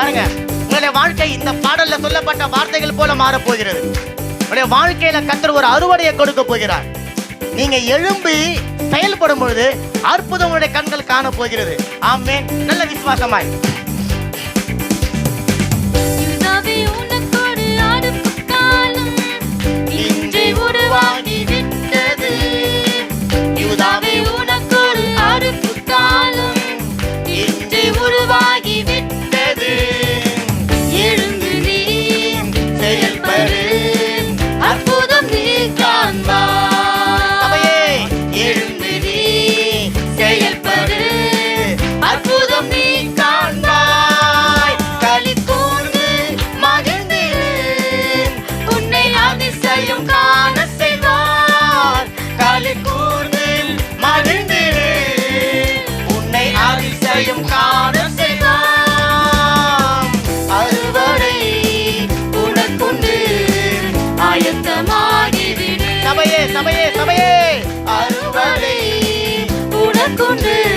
பாருங்க உங்களுடைய வாழ்க்கை இந்த பாடல்ல சொல்லப்பட்ட வார்த்தைகள் போல மாற போகிறது. உங்களுடைய வாழ்க்கையில கத்தர் ஒரு அறுவடையை கொடுக்க போகிறார். நீங்க எழும்பி செயல்படும் பொழுது அற்புதம் கண்கள் காண போகிறது. ஆமே நல்ல விசுவாசமாய். con él.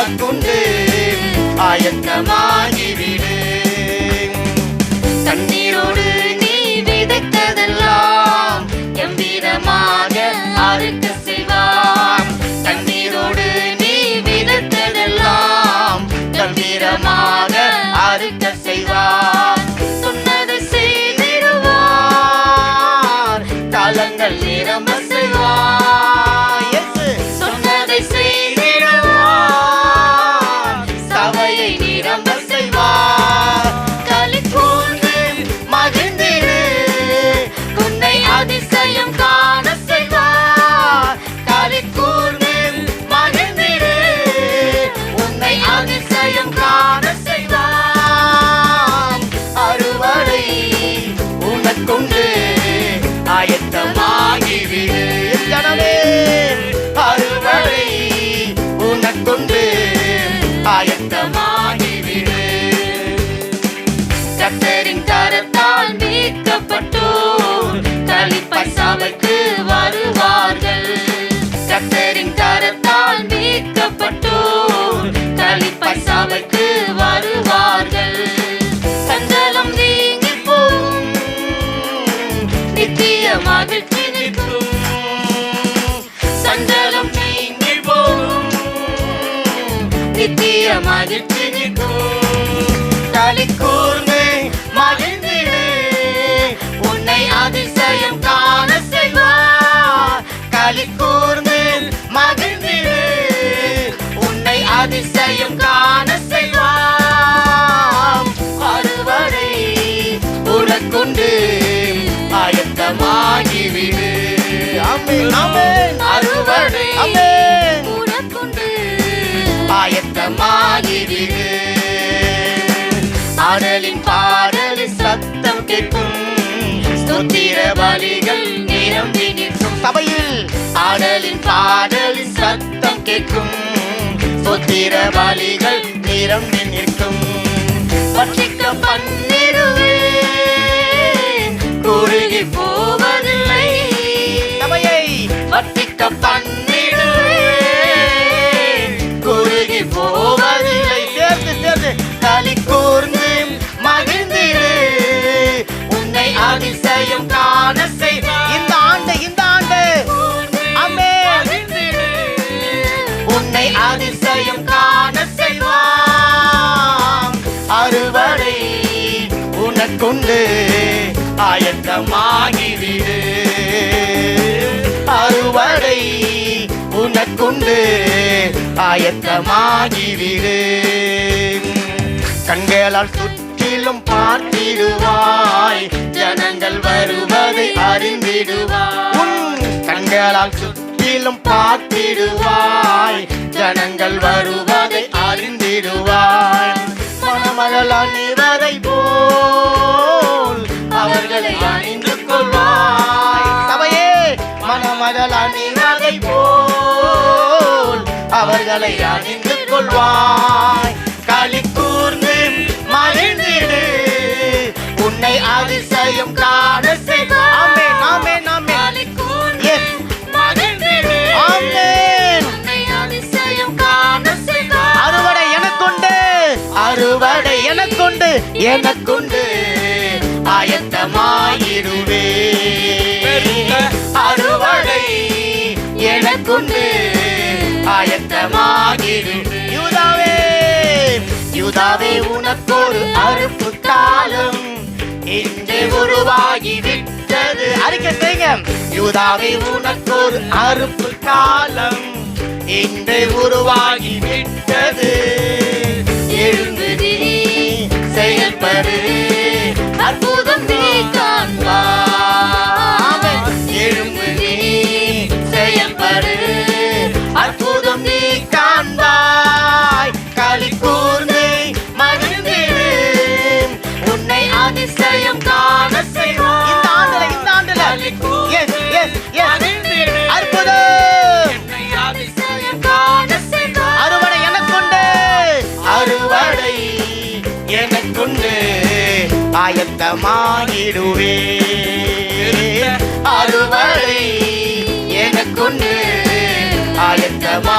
உனக்குண்டு. ஆயத்தமான ma di tinico tali கூர்மை மகிழ்ந்திடு. உன்னை அதிசயம் காண செய்வார் களி கூர்மை மகிழ்ந்திடு உன்னை அறுவடை உனக்குண்டு ஆயத்தமாகிறது ஆடலின் பாடலின் சத்தம் கேட்கும். சுத்திர பலிகள் நிரம்பி நிற்கும். சபையில். ஆடலின் பாடலின் சத்தம் கேட்கும். சுத்திர பலிகள் நிரம்பி நிற்கும். கொண்டு. ஆயத்தமாகிவிடு. அறுவடை உனக்குண்டு. ஆயத்தமாகிவிடு. கண்களால் சுற்றிலும் பார்த்திடுவாய். ஜனங்கள் வருவதை அறிந்திடுவாய். கண்களால் சுற்றிலும் பார்த்திடுவாய். ஜனங்கள் அவர்களை அணிந்து கொள்வாய். களி கூர்ந்து மகிழ்ந்திடு. உன்னை அதிசயம் காண. ஆமென் அறுவடை எனக்குண்டு. அறுவடை எனக்குண்டு. எனக்குண்டு. ஆயத்தமாயிடுவே அறுவடை எனக்குண்டு. ஆயத்தமாகிடு யூதாவே யூதாவே உனக்கொரு அறுப்பு காலம் இன்று உருவாகி விட்டது அறிக்கை செய்யுங்க. யூதாவே உனக்கொரு அறுப்பு காலம் உருவாகி விட்டது எழுந்து நீ செயல்படு. அதிசயம் காண செய்வாய் இந்த ஆண்டுல இந்த ஆண்டுல. எஸ் எஸ் எஸ் அற்புதம். அறுவடை எனக்குண்டு. அறுவடை எனக்குண்டு. ஆயத்தமாகிடுவே. அறுவடை எனக்குண்டு. ஆயத்தமா